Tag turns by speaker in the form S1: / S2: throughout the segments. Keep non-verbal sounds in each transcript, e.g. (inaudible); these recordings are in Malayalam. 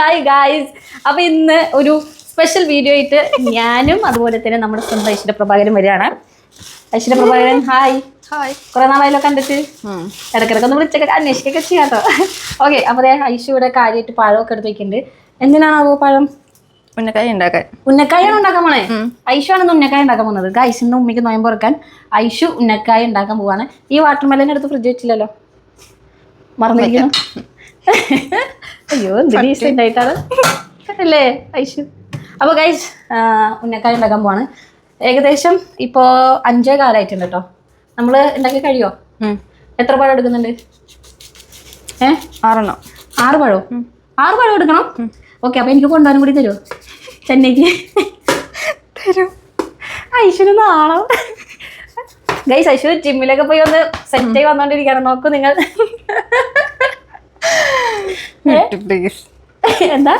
S1: ഹായ് ഗായ്സ് അപ്പൊ ഇന്ന് ഒരു സ്പെഷ്യൽ വീഡിയോ ആയിട്ട് ഞാനും അതുപോലെ തന്നെ നമ്മുടെ സ്വന്തം ഐശ്വര്യ പ്രഭാകരൻ വരികയാണ്. ഐശ്വര്യ പ്രഭാകരൻ ഹായ്
S2: ഹായ്
S1: കുറെ നാളായല്ലോ കണ്ടിട്ട്. ഇടക്കിടക്ക് ഒന്ന് വിളിച്ചൊക്കെ അന്വേഷിക്കൊക്കെ ചെയ്യാട്ടോ ഓക്കെ അപ്പൊ അതെ ഐശ്വര്യ ഇവിടെ കാര്യമായിട്ട് പഴമൊക്കെ എടുത്ത് വെക്കുന്നുണ്ട്. എന്തിനാണാവോ പഴം?
S2: ഉന്നക്കായ ഉണ്ടാക്കാൻ.
S1: ഉന്നക്കായാണ് ഉണ്ടാക്കാൻ പോണേ? ഐഷു ആണ് ഉന്നക്കായ ഉണ്ടാക്കാൻ പോകുന്നത്. ഗൈസ് ഇന്ന് ഉമ്മയ്ക്ക് നോയമ്പ് തുറക്കാൻ ഐഷു ഉന്നക്കായ ഉണ്ടാക്കാൻ പോവാണ്. ഈ വാട്ടർമെലൻ എടുത്ത് ഫ്രിഡ്ജ് വെച്ചില്ലല്ലോ? മറന്നിരിക്കുന്നു. അയ്യോ ഡീസെന്റ് ആയിട്ടാണ്. അല്ലേ ഐഷു അപ്പോൾ ഗൈസ് ഉന്നക്കായ ഉണ്ടാക്കാൻ പോവാണ് ഏകദേശം ഇപ്പോൾ അഞ്ചേ കാലമായിട്ടുണ്ട് കേട്ടോ നമ്മൾ ഉണ്ടാക്കി കഴിയോ? എത്ര പഴം എടുക്കുന്നുണ്ട്? ഏ?
S2: ആറെണ്ണം.
S1: ആറ് പഴോ? ആറ് പഴം എടുക്കണം? ഓക്കെ അപ്പൊ എനിക്ക് കൊണ്ടുവരും കൂടി തരുമോ ചെന്നൈക്ക്. തരും. ഐശ്വര്യ നാളോ. ഗൈസ് ഐശ്വര്യ ജിമ്മിലൊക്കെ പോയി ഒന്ന് സെറ്റായി ആയി വന്നോണ്ടിരിക്കണം. നോക്കൂ നിങ്ങൾ.
S2: പ്ലീസ്
S1: എന്താ?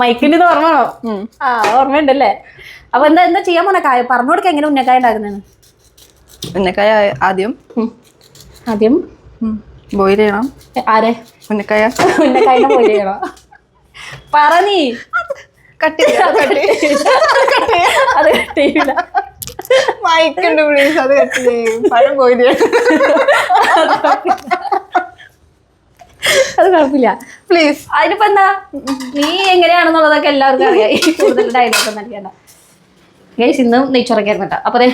S1: മൈക്കിന്റെ ഇത് ഓർമ്മണോ ആ ഓർമ്മയുണ്ടല്ലേ? അപ്പൊ എന്താ എന്താ ചെയ്യാൻ പോണ കായ പറഞ്ഞു കൊടുക്ക എങ്ങനെ ഉന്നക്കായ ഉണ്ടാക്കുന്നതാണ്
S2: ഉന്നക്കായ ആദ്യം.
S1: ആദ്യം?
S2: ബോയിൽ ചെയ്യണം.
S1: ആരെ?
S2: ഉന്നക്കായ.
S1: ഉന്നക്കായ ബോയിൽ ചെയ്യണം? പറ കട്ടി
S2: കട്ട്
S1: അത് കട്ടിയില്ല
S2: മയക്കുണ്ട് പ്ലീസ് അത് കട്ട് ചെയ്യും. പഴം ബോയിൽ ചെയ്യണം.
S1: അത് കുഴപ്പമില്ല.
S2: പ്ലീസ്
S1: അതിനിപ്പോ എന്താ? നീ എങ്ങനെയാണെന്നുള്ളതൊക്കെ എല്ലാവർക്കും അറിയാം. ഈ കൂടുതൽ ഡയലോഗ് ഒന്നും അടിക്കണ്ട. ഗൈസ് ഇന്ന് നെയ്ച്ചോറക്കായിരുന്നു കേട്ടോ. അപ്പൊ അതെ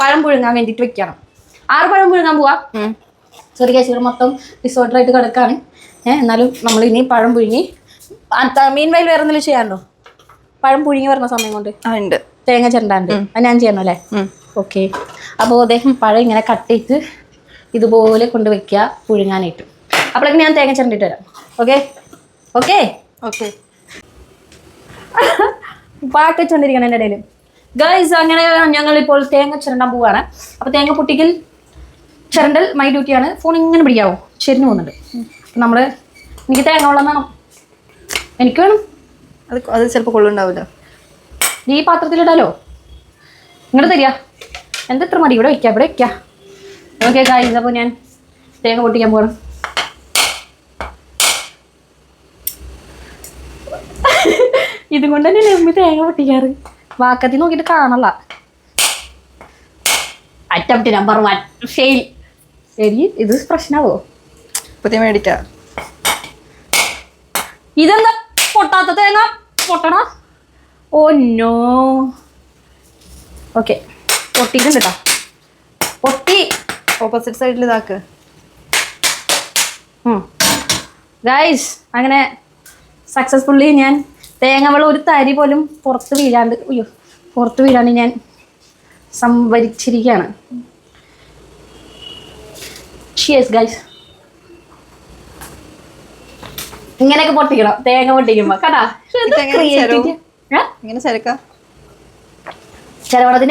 S1: പഴം പുഴുങ്ങാൻ വേണ്ടിട്ട് വെക്കണം. ആറ് പഴം പുഴുങ്ങാൻ പോവാ. ചെറിയ ഗൈസ് ഇവിടെ മൊത്തം ഡിസോർഡർ ആയിട്ട് കിടക്കാണ്. ഏഹ് എന്നാലും നമ്മൾ ഇനി പഴം പുഴുങ്ങി. മീൻ വയൽ വേറെ എന്തെങ്കിലും ചെയ്യാനുണ്ടോ? പഴം പുഴുങ്ങി വരുന്ന സമയം കൊണ്ട്.
S2: ആ ഉണ്ട്.
S1: തേങ്ങ ചെണ്ടാണ്ട് അത് ഞാൻ ചെയ്യണം അല്ലേ? ഓക്കെ അപ്പോൾ അദ്ദേഹം പഴം ഇങ്ങനെ കട്ട് ചെയ്ത് ഇതുപോലെ കൊണ്ട് വെക്കുക പുഴുങ്ങാനായിട്ട്. അപ്പോഴേക്കും ഞാൻ തേങ്ങ ചിരണ്ടിട്ട് വരാം. ഓക്കെ ഓക്കെ
S2: ഓക്കെ
S1: പാട്ട് വെച്ചുകൊണ്ടിരിക്കണം എന്റെ ഇടയിൽ ഗൈസ് അങ്ങനെ ഞങ്ങൾ ഇപ്പോൾ തേങ്ങ ചിരണ്ടാൻ പോവാണ്. അപ്പോൾ തേങ്ങ പൊട്ടിക്കൽ ചിരണ്ടൽ മൈ ഡ്യൂട്ടിയാണ് ഫോൺ ഇങ്ങനെ പിടിക്കാവോ? ചെരിഞ്ഞു പോകുന്നുണ്ട്. നമ്മൾ എനിക്ക് തേങ്ങ വെള്ളം വേണം. എനിക്ക് വേണം.
S2: അത് അത് ചിലപ്പോൾ കൊള്ളുണ്ടാവില്ല
S1: ഈ പാത്രത്തിലിടാലോ ഇങ്ങോട്ട് തരിക. എന്താ ഇത്ര മതി ഇവിടെ വയ്ക്കാം ഇവിടെ വയ്ക്കാം ഓക്കെ ഗായ്സ് അപ്പോൾ ഞാൻ തേങ്ങ പൊട്ടിക്കാൻ പോകണം ഇതും കൊണ്ട് തന്നെ ഉമ്മി തേങ്ങ പൊട്ടിക്കാറ് വാക്കത്തി നോക്കിട്ട് കാണല്ല അറ്റംപ്റ്റ് നമ്പർ വൺ ഫെയിൽ ശരി ഇത് പ്രശ്നമാവോ
S2: പുതിയ മേടിക്കാം.
S1: ഇതെന്താ? പൊട്ടാത്ത തേങ്ങ? പൊട്ടണ? Oh no. ഓക്കെ. പൊട്ടിയിട്ടുണ്ട് കേട്ടോ പൊട്ടി.
S2: ഓപ്പോസിറ്റ് സൈഡിൽ ഇതാക്ക്.
S1: ഗൈസ് അങ്ങനെ സക്സസ്ഫുള്ളി ഞാൻ തേങ്ങ വെള്ളം ഒരു തരി പോലും പുറത്ത് വീഴാണ്ട് അയ്യോ പുറത്ത് വീഴാണ്ട് ഞാൻ സംഭരിച്ചിരിക്കുകയാണ്. ഷിയേഴ്സ് ഗൈസ് ഇങ്ങനെയൊക്കെ പൊട്ടിക്കണം തേങ്ങ പൊട്ടിക്കുമ്പോ കേട്ടാ?
S2: ഇങ്ങനെ ചരക്കാം?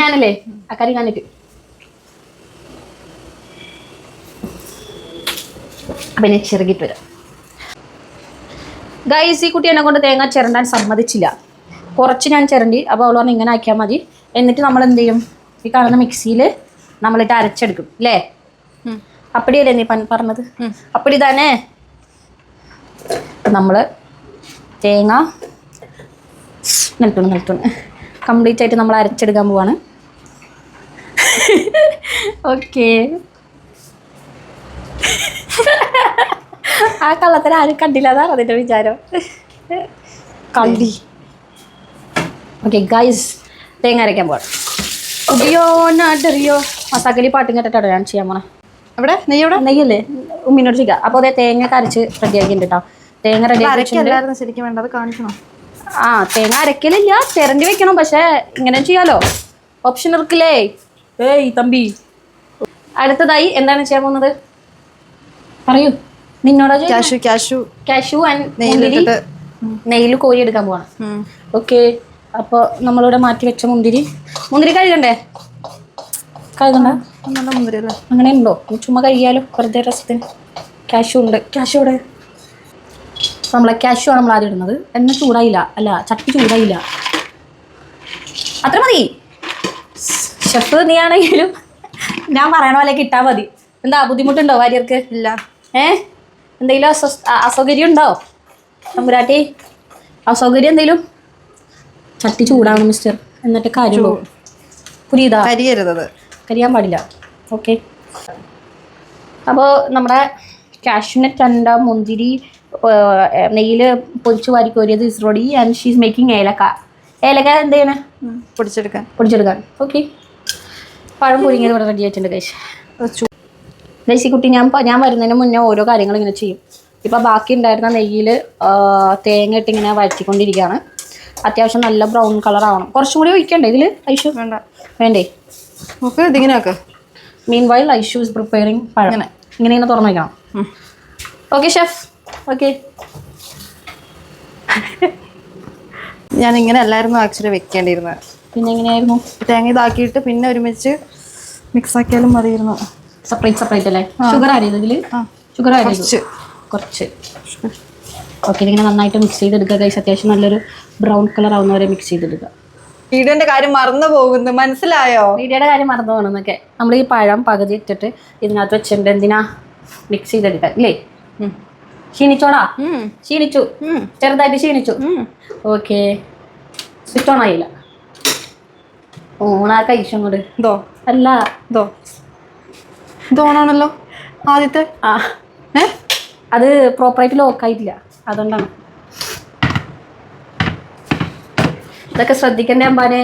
S1: ഞാനല്ലേ അക്കാര്യം കാണിട്ട് പിന്നെ ചെറുകിട്ട് വരാം. ഗൈസ് ഈ കുട്ടി എന്നെ കൊണ്ട് തേങ്ങ ചിരണ്ടാൻ സമ്മതിച്ചില്ല. കുറച്ച് ഞാൻ ചിരണ്ടി അപ്പോൾ അവൾ പറഞ്ഞ് ഇങ്ങനെ ആക്കിയാൽ മതി. എന്നിട്ട് നമ്മൾ എന്ത് ചെയ്യും? ഈ കാണുന്ന മിക്സിയിൽ നമ്മളിട്ട് അരച്ചെടുക്കും അല്ലേ അപ്പടിയല്ലേ നീ പറഞ്ഞത്? അപ്പടി തന്നെ നമ്മൾ തേങ്ങ നിൽക്കണം നിൽക്കണം കംപ്ലീറ്റ് ആയിട്ട് നമ്മൾ അരച്ചെടുക്കാൻ പോവാണ്. (laughs) ഓക്കെ ആ കള്ളത്തിന് ആരും കണ്ടില്ല അതാണ് അതിന്റെ വിചാരം. കണ്ടി. ഓക്കെ ഗൈസ് തേങ്ങ അരയ്ക്കാൻ പോകണം ഉടിയോ നാട്ടറിയോ മസാക്കലി പാട്ടും കേട്ടിട്ടാണ് ഞാൻ ചെയ്യാൻ പോണേ?
S2: അവിടെ നെയ്യോടെ
S1: നെയ്യല്ലേ? ഉമ്മിനോട് ചെയ്യുക അപ്പോൾ അതേ തേങ്ങ കരച്ച് റെഡി ആക്കിയിട്ടുണ്ട് കേട്ടോ തേങ്ങ റെഡി ആക്കി വെച്ചിട്ടുണ്ട്.
S2: അരക്കല്ലായിരുന്നു ശരിക്കും വേണ്ടത് കാണിക്കണം?
S1: ആ തേങ്ങ അരക്കലില്ല ചിരണ്ടി വെക്കണം പക്ഷേ ഇങ്ങനെ ചെയ്യാലോ. ഓപ്ഷൻ ഇറക്കില്ലേ? ഏയ് തമ്പി. അടുത്തതായി എന്താണ് ചെയ്യാൻ പോകുന്നത്? പറയൂ. നിന്നോടാ
S2: കാഷു
S1: കാഷു ആൻഡ് നെയ്യിൽ കോരി എടുക്കാൻ പോവാണ്. ഓക്കെ. അപ്പോൾ നമ്മളിവിടെ മാറ്റി വെച്ച മുന്തിരി. മുന്തിരി കഴുകണ്ടേ? കഴുകണ്ട?
S2: മുന്തിരി അല്ലേ?
S1: അങ്ങനെ ഉണ്ടോ ചുമ്മാ കഴിയാലോ വെറുതെ രസത്തിന്. കാഷു ഉണ്ട്. കാഷു ഇവിടെ നമ്മളെ കാഷു ആണ് നമ്മൾ ആദ്യം ഇടുന്നത്. എണ്ണ ചൂടായില്ല. അല്ല ചട്ടി ചൂടായില്ല. അത്ര മതി. ഷെഫ് നീ ആണെങ്കിലും ഞാൻ പറയണ പോലെ കിട്ടാൽ മതി. എന്താ ബുദ്ധിമുട്ടുണ്ടോ ഭാര്യർക്ക്
S2: ഇല്ല.
S1: ഏ? എന്തെങ്കിലും അസൗകര്യം ഉണ്ടോ? തമ്പുരാട്ടി അസൗകര്യം എന്തെങ്കിലും? ചട്ടി ചൂടാണ് മിസ്റ്റർ എന്നിട്ട് കാര്യമുള്ളൂ പുരിയതാ.
S2: കരിയരുത്.
S1: കരിയാൻ പാടില്ല. ഓക്കെ അപ്പോൾ നമ്മുടെ കാഷ്യൂനട്ട് അണ്ട മുന്തിരി നെയ്യിൽ പൊരിച്ച് വാരി കോരിയത് is ready and she's making ഏലക്ക. ഏലക്ക എന്ത് ചെയ്യണേ?
S2: പൊടിച്ചെടുക്കാൻ.
S1: പൊടിച്ചെടുക്കാൻ. ഓക്കെ പഴം പുരിങ്ങിയത് ഇവിടെ റെഡി ആയിട്ടുണ്ട് കഴിച്ച് ഗൈസ് ഈ കുട്ടി ഞാൻ ഞാൻ വരുന്നതിന് മുന്നേ ഓരോ കാര്യങ്ങൾ ഇങ്ങനെ ചെയ്യും. ഇപ്പോൾ ബാക്കി ഉണ്ടായിരുന്ന നെയ്യിൽ തേങ്ങ ഇട്ട് ഇങ്ങനെ വഴറ്റിക്കൊണ്ടിരിക്കുകയാണ് അത്യാവശ്യം നല്ല ബ്രൗൺ കളർ ആവണം. കുറച്ചും കൂടി ഒഴിക്കണ്ടേ ഇതിൽ ഐഷു?
S2: വേണ്ട.
S1: വേണ്ടേ?
S2: നമുക്ക് ഇതിങ്ങനെ ഒക്കെ
S1: meanwhile Aishu is preparing പഴം.
S2: ഇങ്ങനെ.
S1: ഇങ്ങനെ ഇങ്ങനെ തുറന്നു വയ്ക്കണം ഓക്കെ ഷെഫ് ഓക്കെ
S2: ഞാൻ ഇങ്ങനെ അല്ലായിരുന്നു ആക്ച്വലി വെക്കേണ്ടിയിരുന്നത്.
S1: പിന്നെ എങ്ങനെയായിരുന്നു?
S2: തേങ്ങ ഇതാക്കിയിട്ട് പിന്നെ ഒരുമിച്ച് മിക്സ് ആക്കിയാലും മതിയിരുന്നു
S1: സെപ്പറേറ്റ് സെപ്പറേറ്റ് അല്ലേ? ഷുഗർ ആഡ് ചെയ്തു ഇതിൽ ഷുഗർ ആഡ് ചെയ്തു
S2: കുറച്ച്.
S1: ഓക്കെ ഇതിങ്ങനെ നന്നായിട്ട് മിക്സ് ചെയ്തെടുക്കുക. കൈസ് അത്യാവശ്യം നല്ലൊരു ബ്രൗൺ കളർ ആവുന്നവരെ മിക്സ് ചെയ്തെടുക്കുക.
S2: വീഡിയോന്റെ കാര്യം മറന്നു പോകുന്നു. മനസ്സിലായോ?
S1: വീഡിയോയുടെ കാര്യം മറന്നു പോകണമെന്നൊക്കെ. നമ്മൾ ഈ പഴം പകുതി ഇട്ടിട്ട് ഇതിനകത്ത് വെച്ചിട്ടുണ്ട്. എന്തിനാ? മിക്സ് ചെയ്തെടുക്കാം ഇല്ലേ. ക്ഷീണിച്ചോടാ. ക്ഷീണിച്ചു. ചെറുതായിട്ട് ക്ഷീണിച്ചു. ഓക്കെ സ്വിച്ച് ഓൺ ആയില്ല. ഓണാ കഴിച്ചു അങ്ങോട്ട്
S2: ഇതോ
S1: അല്ല.
S2: ഇതോ ഇതോണാണല്ലോ ആദ്യത്തെ?
S1: ആ.
S2: ഏ?
S1: അത് പ്രോപ്പറായിട്ട് ലോക്ക് ആയിട്ടില്ല. അതുകൊണ്ടാണ്. ഇതൊക്കെ ശ്രദ്ധിക്കണ്ടേ അമ്പാനെ?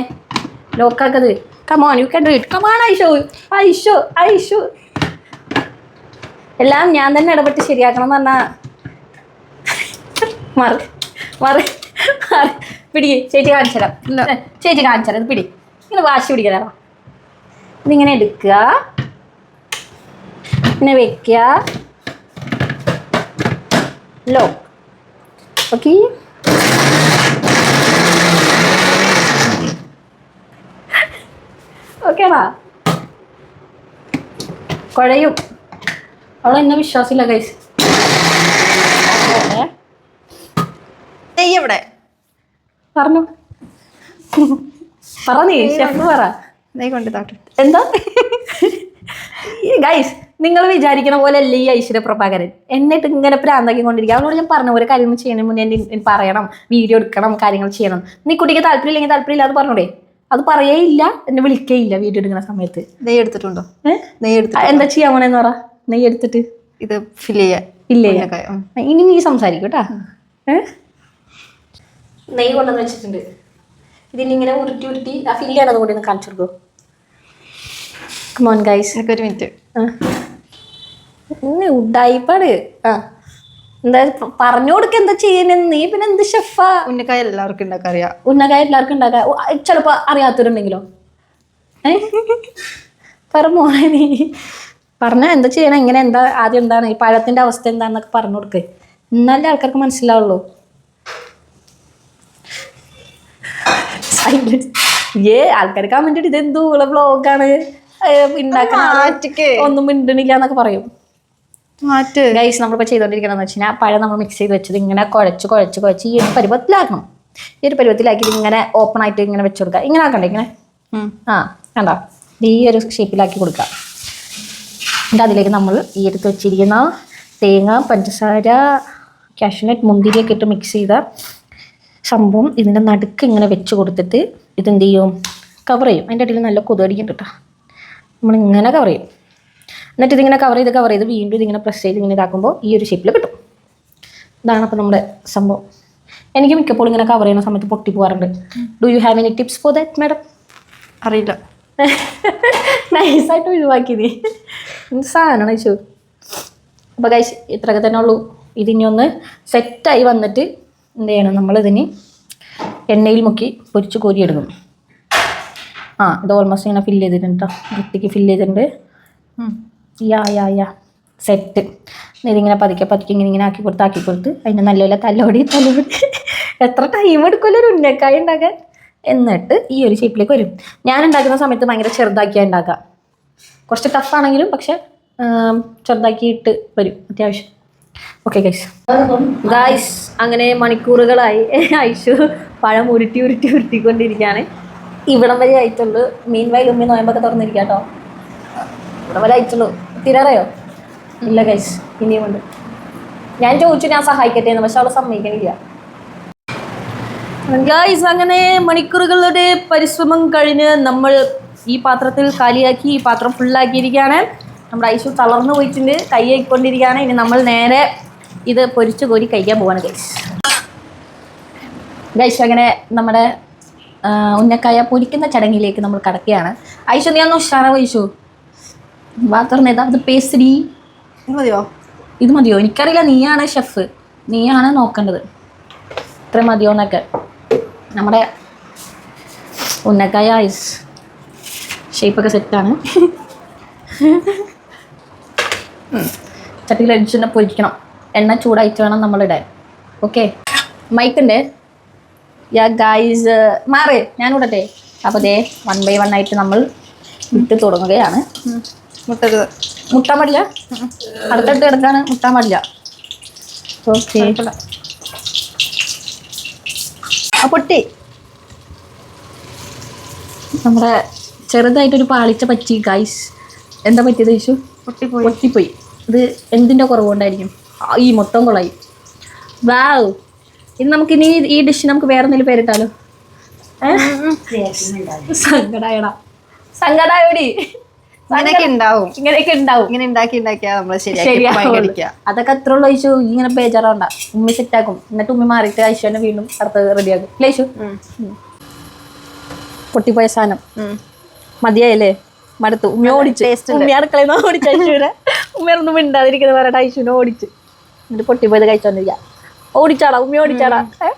S1: ലോക്കാക്കത് come on you can do it come on Aisho. Aisho Aisho. എല്ലാം ഞാൻ തന്നെ ഇടപെട്ട് ശരിയാക്കണം എന്ന് പറഞ്ഞാ മാറി മാറി മാറി. പിടി ചേച്ചി കാണിച്ചു തരാം. ചേച്ചി കാണിച്ചു തരാം. ഇത് പിടി. ഇങ്ങനെ വാശി പിടിക്കലാ ഇതിങ്ങനെ എടുക്കുക. പിന്നെ വെക്കുക ലോ ഓക്കെ ഓക്കേടാ കുഴയും. അവളെ എന്നെ വിശ്വാസമില്ല കൈസ്
S2: ഇവിടെ
S1: പറഞ്ഞു. പറ നീ ഷെഫ് പറ.
S2: നെയ്യ് കൊണ്ട് താട്ടെ.
S1: എന്താ? ഗൈസ് നിങ്ങൾ വിചാരിക്കണ പോലെ അല്ല ഈ ഐശ്വര്യ പ്രഭാകരൻ? എന്നിട്ട് ഇങ്ങനെ പ്രാന്താക്കി കൊണ്ടിരിക്കുക. അവളോട് ഞാൻ പറഞ്ഞ പോലെ കാര്യങ്ങൾ ചെയ്യുന്നതിന് മുന്നേ എന്നെ പറയണം. വീഡിയോ എടുക്കണം കാര്യങ്ങൾ ചെയ്യണം. നീ കുട്ടിക്ക് താല്പര്യം ഇല്ലെങ്കിൽ താല്പര്യം ഇല്ല അത് പറഞ്ഞോടെ. അത് പറയേ ഇല്ല എന്നെ വിളിക്കേ ഇല്ല വീഡിയോ എടുക്കുന്ന സമയത്ത്.
S2: നെയ്യ് എടുത്തിട്ടുണ്ടോ?
S1: നെയ്
S2: നെയ്യ് എടുത്തിട്ട്
S1: എന്താ ചെയ്യാൻ പോണേന്ന് പറ. നെയ്യ് എടുത്തിട്ട്.
S2: ഇത് ഫിൽ ചെയ്യാൻ.
S1: ഇല്ലേ. ഇനി നീ സംസാരിക്കും കേട്ടാ. നെയ്യ് കൊണ്ടുവന്ന് വെച്ചിട്ടുണ്ട്. ഇതിനിങ്ങനെ ഉരുട്ടി ഉരുട്ടി ആ ഫില്ല് ചെയ്യണത് കൂടി ഒന്ന് കാണിച്ചു കൊടുക്കും. കമോൺ ഗൈസ്
S2: ഒരു മിനിറ്റ്
S1: ഉഡായിപ്പാട് ആ. എന്താ പറഞ്ഞു കൊടുക്ക എന്താ ചെയ്യുന്നത് നീ പിന്നെ എന്ത് ഷെഫാ?
S2: ഉന്നക്കായ എല്ലാവർക്കും ഉണ്ടാക്കാൻ അറിയാം
S1: ഉന്നക്കായ എല്ലാവർക്കും ഉണ്ടാക്കാം. ചിലപ്പോ അറിയാത്തവരുണ്ടെങ്കിലോ? ഏ? നീ. പറഞ്ഞ എന്താ ചെയ്യണം? ഇങ്ങനെ എന്താ ആദ്യം എന്താണ്? ഈ പഴത്തിന്റെ അവസ്ഥ എന്താണെന്നൊക്കെ പറഞ്ഞു കൊടുക്ക്. എന്നാലേ ആൾക്കാർക്ക് മനസ്സിലാവുള്ളൂ. ഏ ആൾക്കാർ കമന്റ് ഇതെന്തോ ബ്ലോഗാണ് ഉണ്ടാക്കാൻ ഒന്നും മിണ്ടണില്ല എന്നൊക്കെ പറയും. ഗൈസ് നമ്മളിപ്പോൾ ചെയ്തുകൊണ്ടിരിക്കണമെന്ന് വെച്ച് കഴിഞ്ഞാൽ പഴം നമ്മൾ മിക്സ് ചെയ്ത് വെച്ചത് ഇങ്ങനെ കുഴച്ച് കുഴച്ച് കുഴച്ച് ഈ ഒരു പരുവത്തിലാക്കണം. ഈ ഒരു പരുവത്തിലാക്കി ഇങ്ങനെ ഓപ്പൺ ആയിട്ട് ഇങ്ങനെ വെച്ച് കൊടുക്കുക. ഇങ്ങനെ ആക്കണ്ടേ ഇങ്ങനെ? ആ കണ്ടോ? ഈ ഒരു ഷേപ്പിലാക്കി കൊടുക്കുക. എന്നിട്ട് അതിലേക്ക് നമ്മൾ ഈ എടുത്ത് വെച്ചിരിക്കുന്ന തേങ്ങ പഞ്ചസാര കാഷ്യൂനട്ട് മുന്തിരിയൊക്കെ ഇട്ട് മിക്സ് ചെയ്ത സംഭവം ഇതിന്റെ നടുക്ക് ഇങ്ങനെ വെച്ച് കൊടുത്തിട്ട് ഇതെന്ത് ചെയ്യും? കവർ ചെയ്യും. അതിന്റെ ഇടയിൽ നല്ല കൊതുകടിക്കുന്നുണ്ട് കേട്ടോ നമ്മളിങ്ങനെ കവർ ചെയ്യും. എന്നിട്ട് ഇതിങ്ങനെ കവർ ചെയ്ത് കവർ ചെയ്ത് വീണ്ടും ഇതിങ്ങനെ പ്രസ് ചെയ്ത് ഇങ്ങനെ ഇതാക്കുമ്പോൾ ഈ ഒരു ഷേപ്പിൽ കിട്ടും. ഇതാണ് അപ്പോൾ നമ്മുടെ സംഭവം. എനിക്ക് മിക്കപ്പോഴും ഇങ്ങനെ കവർ ചെയ്യുന്ന സമയത്ത് പൊട്ടി പോകാറുണ്ട് do you have any tips for that madam
S2: അറിയില്ല. (laughs)
S1: നൈസായിട്ട് ഒഴിവാക്കി നീ സാധനമാണ് ചോദിച്ചു അപ്പോൾ കഴിച്ച് ഇത്രയൊക്കെ തന്നെ ഉള്ളൂ. ഇതിനി ഒന്ന് സെറ്റായി വന്നിട്ട് എന്ത് ചെയ്യണം? നമ്മളിതിന് എണ്ണയിൽ മുക്കി പൊരിച്ച് കോരിയെടുക്കും. ആ ഇത് ഓൾമോസ്റ്റ് ഇങ്ങനെ ഫില്ല് ചെയ്തിട്ടുണ്ട് കേട്ടോ വൃത്തിക്ക് ഫില്ല് ചെയ്തിട്ടുണ്ട്. Yeah yeah yeah. സെറ്റ്. ഇതിങ്ങനെ പതുക്കെ പതുക്കെ ഇങ്ങനെ ഇങ്ങനെ ആക്കി കൊടുത്ത് ആക്കി കൊടുത്ത്. അതിന് നല്ലപോലെ തലോടി തലോടി. എത്ര ടൈം എടുക്കുമല്ലോ ഒരു ഉന്നക്കായ ഉണ്ടാക്കാൻ? എന്നിട്ട് ഈ ഒരു ഷേപ്പിലേക്ക് വരും. ഞാൻ ഉണ്ടാക്കുന്ന സമയത്ത് ഭയങ്കര ചെറുതാക്കിയാണ് ഉണ്ടാക്കുക. കുറച്ച് ടഫാണെങ്കിലും പക്ഷെ ചെറുതാക്കിയിട്ട് വരും അത്യാവശ്യം. ഓക്കെ ഗൈസ് ഗൈസ് അങ്ങനെ മണിക്കൂറുകളായി. ഐഷു പഴം ഉരുട്ടി ഉരുട്ടി ഉരുട്ടിക്കൊണ്ടിരിക്കുകയാണ്. ഇവിടം വരെ ആയിട്ടുള്ളൂ. മീൻ വൈ ഉമ്മി നോയമ്പൊക്കെ തുറന്നിരിക്കാം കേട്ടോ. ഇവിടം വരെ അയച്ചുള്ളൂ തിരറിയോ? ഇല്ല ഗൈസ് ഇനിയും ഉണ്ട്. ഞാൻ ചോദിച്ചു ഞാൻ സഹായിക്കട്ടെ എന്ന് പക്ഷെ അവളെ സമ്മതിക്കണില്ല. ഗൈസ് അങ്ങനെ മണിക്കൂറുകളുടെ പരിശ്രമം കഴിഞ്ഞ് നമ്മൾ ഈ പാത്രത്തിൽ കാലിയാക്കി ഈ പാത്രം ഫുള്ളാക്കിയിരിക്കുകയാണ്. നമ്മുടെ ഐശു തളർന്നു പോയിട്ടുണ്ട് കൈയായിക്കൊണ്ടിരിക്കുകയാണ്. ഇനി നമ്മൾ നേരെ ഇത് പൊരിച്ചു കോരി കഴിക്കാൻ പോവാണ് ഗൈസ് ഗൈസ് അങ്ങനെ നമ്മുടെ ഉന്നക്കായ പൊരിക്കുന്ന ചടങ്ങിലേക്ക് നമ്മൾ കടക്കുകയാണ്. ഐശു നീ ഒന്ന് ഉഷാറാവ് ഐശു?
S2: മതിയോ?
S1: ഇത് മതിയോ? എനിക്കറിയില്ല നീയാണ് ഷെഫ് നീയാണ് നോക്കേണ്ടത്. ഇത്ര മതിയോ എന്നൊക്കെ. നമ്മുടെ ഉന്നക്കായ ഐസ് ഷേപ്പൊക്കെ സെറ്റാണ് ചട്ടിയിൽ അടിച്ചിട്ട് പൊരിക്കണം. എണ്ണ ചൂടായിട്ട് വേണം നമ്മളിടാൻ ഓക്കെ മൈക്കുണ്ട് യാ ഗായ്സ് മാറ്. ഞാൻ വിടട്ടെ അപ്പോൾ ദേ വൺ ബൈ വൺ ആയിട്ട് നമ്മൾ ഇട്ട് തുടങ്ങുകയാണ്.
S2: മുട്ടരുത്.
S1: മുട്ടാൻ പാടില്ല അടുത്തടുത്ത് കിടക്കാണ് മുട്ടാൻ പാടില്ല ഓക്കെ
S2: പൊട്ടി.
S1: നമ്മുടെ ചെറുതായിട്ടൊരു പാളിച്ച പറ്റി ഗൈസ് എന്താ പറ്റിയത് യേശു?
S2: പൊട്ടിപ്പോയി.
S1: പൊട്ടിപ്പോയി. ഇത് എന്തിന്റെ കുറവുകൊണ്ടായിരിക്കും? ഈ മൊത്തം കൊളായി. വാവ് ഇനി നമുക്ക് ഇനി ഈ ഡിഷ് നമുക്ക് വേറെ എന്തെങ്കിലും പേരിട്ടാലോ? സങ്കടായടാ. സങ്കടായോടി.
S2: ഇങ്ങനെയൊക്കെ ഉണ്ടാവും.
S1: ഇങ്ങനെയൊക്കെ ഉണ്ടാവും.
S2: ഇങ്ങനെ ഉണ്ടാക്കി ഉണ്ടാക്കിയാ നമ്മൾ ശരിയാക്കി
S1: അതൊക്കെ അത്ര ഉള്ളു ഐശു ഇങ്ങനെ ബേജാറാവണ്ട. ഉമ്മി സെറ്റാക്കും എന്നിട്ട് ഉമ്മി മാറിയിട്ട് ഐശുവിനെ വീണ്ടും അടുത്തത് റെഡിയാക്കും അല്ലേ ഐശു പൊട്ടിപ്പോയ സാധനം. മതിയായല്ലേ? മടുത്തു. ഉമ്മ ഓടിച്ചു. ഉമ്മി അടുക്കളയിൽ നിന്ന് ഓടിച്ചു ഐശുവിനെ ഉമ്മയൊന്നും മിണ്ടാതിരിക്കുന്ന പറയട്ടെ ഐശുവിനെ ഓടിച്ചു. എന്നിട്ട് പൊട്ടിപ്പോയത് കഴിച്ചോണ്ടിരിക്കുക ഓടിച്ചാടാ ഉമ്മ ഓടിച്ചാടാ. ഏ?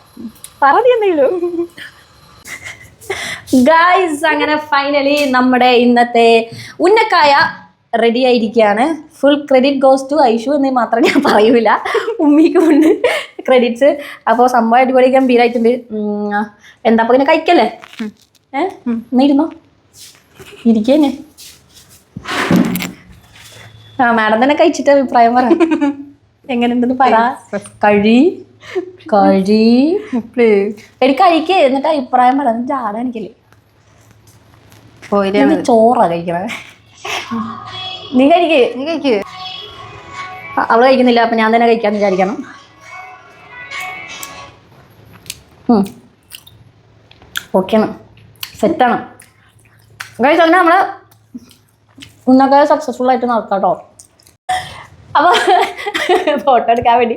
S1: ഗായ്സ് അങ്ങനെ ഫൈനലി നമ്മുടെ ഇന്നത്തെ ഉന്നക്കായ റെഡി ആയിരിക്കുകയാണ്. Full credit goes to Aishu എന്ന് മാത്രം ഞാൻ പറയൂല. ഉമ്മിക്ക് ഉണ്ട് ക്രെഡിറ്റ്സ് അപ്പോൾ സംഭവം അടിപൊളി ഗംഭീരമായിട്ടുണ്ട് എന്താ അപ്പോൾ ഇങ്ങനെ കഴിക്കല്ലേ? ഏ? എന്നാ ഇരുന്നോ? ഇരിക്കന്നെ ആ മാഡം തന്നെ കഴിച്ചിട്ട് അഭിപ്രായം പറ. എങ്ങനെയുണ്ടെന്ന് പറ. കഴി കഴി എടി കഴിക്കേ. എന്നിട്ട് അഭിപ്രായം പറ. എന്നിട്ട് ജാട എനിക്കല്ലേ ചോറാ കഴിക്കണേ. നീ കഴിക്കേ.
S2: നീ കഴിക്ക്.
S1: അവൾ കഴിക്കുന്നില്ല അപ്പൊ ഞാൻ തന്നെ കഴിക്കാന്ന് വിചാരിക്കണം. ഓക്കെയാണ് സെറ്റാണ് കഴിച്ച് തന്നെ നമ്മൾ ഉന്നൊക്കെ സക്സസ്ഫുൾ ആയിട്ട് നടത്താം കേട്ടോ അപ്പോൾ ഫോട്ടോ എടുക്കാൻ വേണ്ടി.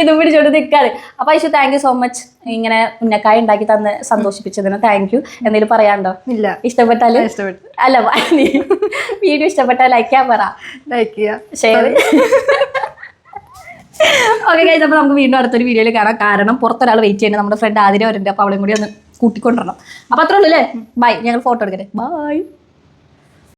S1: ഇതും പിടിച്ചോണ്ട് നിൽക്കാറ് അപ്പൊ Aishu thank you so much ഇങ്ങനെ ഉന്നക്കായ ഉണ്ടാക്കി തന്ന് സന്തോഷിപ്പിച്ചതിന് താങ്ക് യു എന്തെങ്കിലും പറയാണ്ടോ
S2: ഇല്ല.
S1: ഇഷ്ടപ്പെട്ടാൽ?
S2: ഇഷ്ടപ്പെട്ടു.
S1: അല്ല വീഡിയോ ഇഷ്ടപ്പെട്ടാൽ ലൈക്കാൻ പറ.
S2: ലൈക്ക് ചെയ്യാം.
S1: ഷെയർ ഓക്കെ കഴിഞ്ഞ അപ്പോൾ നമുക്ക് വീണ്ടും അടുത്തൊരു വീഡിയോയിൽ കാണാം. കാരണം പുറത്തൊരാൾ വെയിറ്റ് ചെയ്യുന്നത് നമ്മുടെ ഫ്രണ്ട് ആതിര വരുന്നുണ്ട് അപ്പോൾ അവളെയും കൂടി ഒന്ന് കൂട്ടിക്കൊണ്ടിരണം അപ്പോൾ അത്രേ ഉള്ളൂ അല്ലേ ബൈ ഞങ്ങൾ ഫോട്ടോ എടുക്കട്ടെ. ബൈ